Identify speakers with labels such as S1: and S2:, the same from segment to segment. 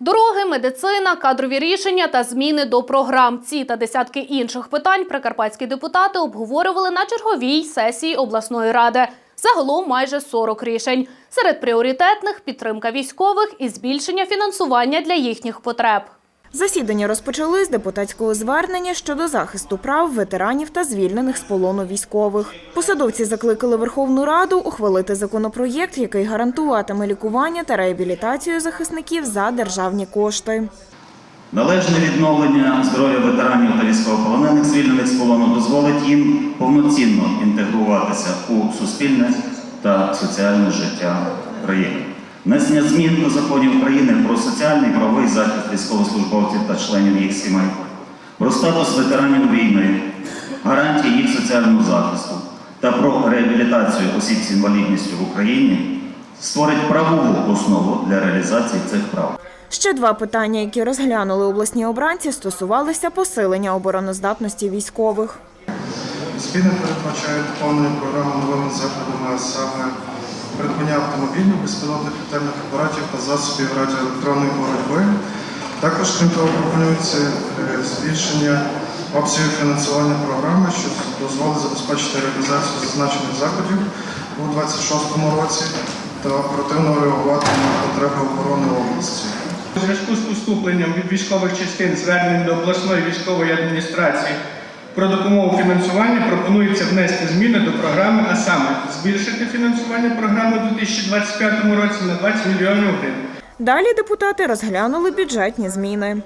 S1: Дороги, медицина, кадрові рішення та зміни до програм. Ці та десятки інших питань прикарпатські депутати обговорювали на черговій сесії обласної ради. Загалом майже 40 рішень. Серед пріоритетних підтримка військових і збільшення фінансування для їхніх потреб.
S2: Засідання розпочали з депутатського звернення щодо захисту прав ветеранів та звільнених з полону військових. Посадовці закликали Верховну Раду ухвалити законопроєкт, який гарантуватиме лікування та реабілітацію захисників за державні кошти.
S3: Належне відновлення здоров'я ветеранів та військовополонених, звільнених з полону, дозволить їм повноцінно інтегруватися у суспільне та соціальне життя країни. Внесення змін до законів України про соціальний і правовий захист військовослужбовців та членів їх сімей, про статус ветеранів війни, гарантії їх соціального захисту та про реабілітацію осіб з інвалідністю в Україні створить правову основу для реалізації цих прав.
S2: Ще два питання, які розглянули обласні обранці, стосувалися посилення обороноздатності військових.
S4: Зміни передбачають повною програму новими заходами, саме придбання автомобілів, безпілотних літальних апаратів та засобів радіоелектронної боротьби. Також, крім того, пропонується е, збільшення обсягів фінансування програми, що дозволить забезпечити реалізацію зазначених заходів у 2026 році та оперативно реагувати на потреби оборони області.
S5: У зв'язку з поступленням від військових частин звернень до обласної військової адміністрації про допомогу фінансування пропонується внести зміни до програми, а саме збільшити фінансування програми у 2025 році на 20 мільйонів гривень.
S2: Далі депутати розглянули бюджетні зміни.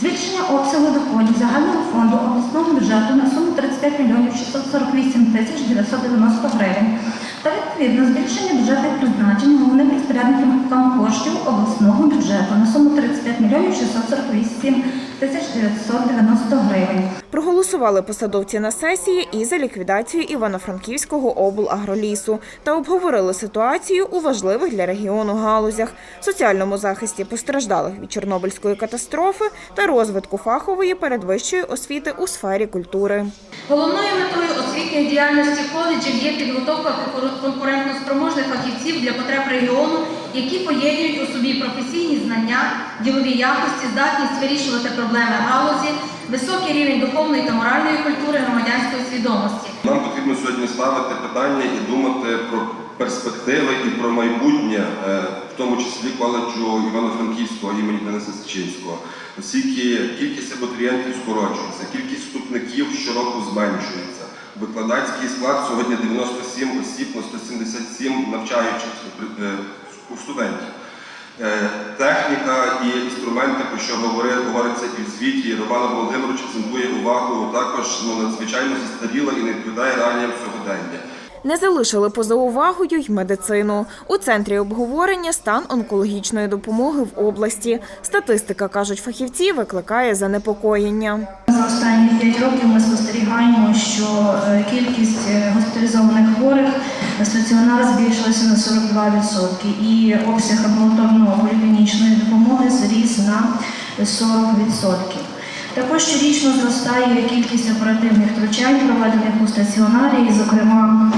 S6: Збільшення обсягу доходів загального фонду обласного бюджету на суму 35 мільйонів 648 тисяч 990 гривень та відповідно збільшення бюджетних призначень головним розпорядникам коштів обласного бюджету на суму 35 мільйонів 648 тисяч 990 гривень.
S2: Проголосували посадовці на сесії і за ліквідацію Івано-Франківського облагролісу та обговорили ситуацію у важливих для регіону галузях, соціальному захисті постраждалих від Чорнобильської катастрофи та розвитку фахової передвищої освіти у сфері культури.
S7: Головною метою освітньої діяльності коледжів є підготовка конкурентноспроможних фахівців для потреб регіону, які поєднують у собі професійні знання, ділові якості, здатність вирішувати проблеми галузі, високий рівень духовної та моральної культури громадянської свідомості.
S8: Нам потрібно сьогодні ставити питання і думати про перспективи і про майбутнє, е, в тому числі коледжу Івано-Франківського імені Дениса Сичинського. Оскільки кількість абітурієнтів скорочується, кількість вступників щороку зменшується. Викладацький склад сьогодні 97 осіб на 177 навчаючих е, студентів. Е, Техніка і інструменти, про що говори- говориться і в звіті, Роман Володимирович акцентує увагу також ну, надзвичайно застаріла і не відповідає реаліям сьогодення.
S2: Не залишили поза увагою й медицину. У центрі обговорення стан онкологічної допомоги в області. Статистика, кажуть фахівці, викликає занепокоєння.
S6: За останні 5 років ми спостерігаємо, що е, кількість е, госпіталізованих хворих на стаціонар збільшилася на 42% і обсяг амбулаторної поліклінічної допомоги зріс на 40%. Також щорічно зростає кількість оперативних втручань, проведених у стаціонарі, зокрема,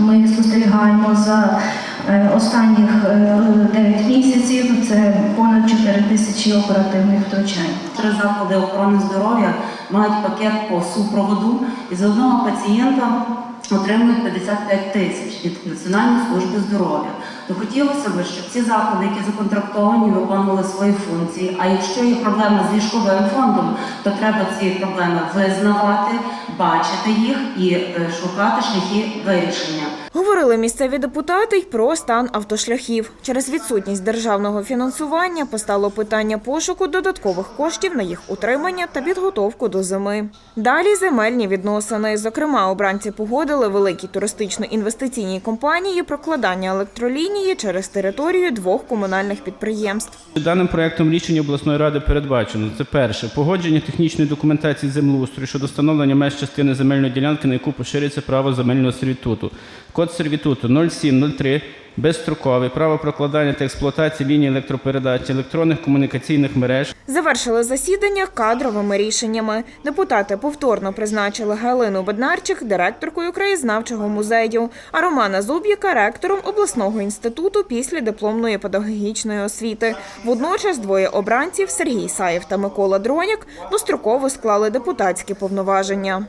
S6: ми спостерігаємо за е, останніх е, 9 місяців це понад 4 тисячі оперативних втручань.
S9: Три заклади охорони здоров'я мають пакет по супроводу і за одного пацієнта отримують 55 тисяч від Національної служби здоров'я. То хотілося б, щоб ці заклади, які законтрактовані, виконували свої функції. А якщо є проблема з ліжковим фондом, то треба ці проблеми визнавати, бачити їх і е, шукати шляхи вирішення.
S2: Говорили місцеві депутати й про стан автошляхів. Через відсутність державного фінансування постало питання пошуку додаткових коштів на їх утримання та підготовку до зими. Далі земельні відносини. Зокрема, обранці погодили великій туристично-інвестиційній компанії прокладання електролінії через територію двох комунальних підприємств.
S10: Даним проектом рішення обласної ради передбачено це перше погодження технічної документації землеустрою щодо встановлення меж частини земельної ділянки, на яку поширюється право земельного сервітуту. Код сервітуту 0703 безстроковий, право прокладання та експлуатації ліній електропередач, електронних комунікаційних мереж,
S2: Завершили засідання кадровими рішеннями. Депутати повторно призначили Галину Беднарчик директоркою краєзнавчого музею, а Романа Зуб'яка ректором обласного інституту після дипломної педагогічної освіти. Водночас двоє обранців Сергій Саєв та Микола Дроняк достроково склали депутатські повноваження.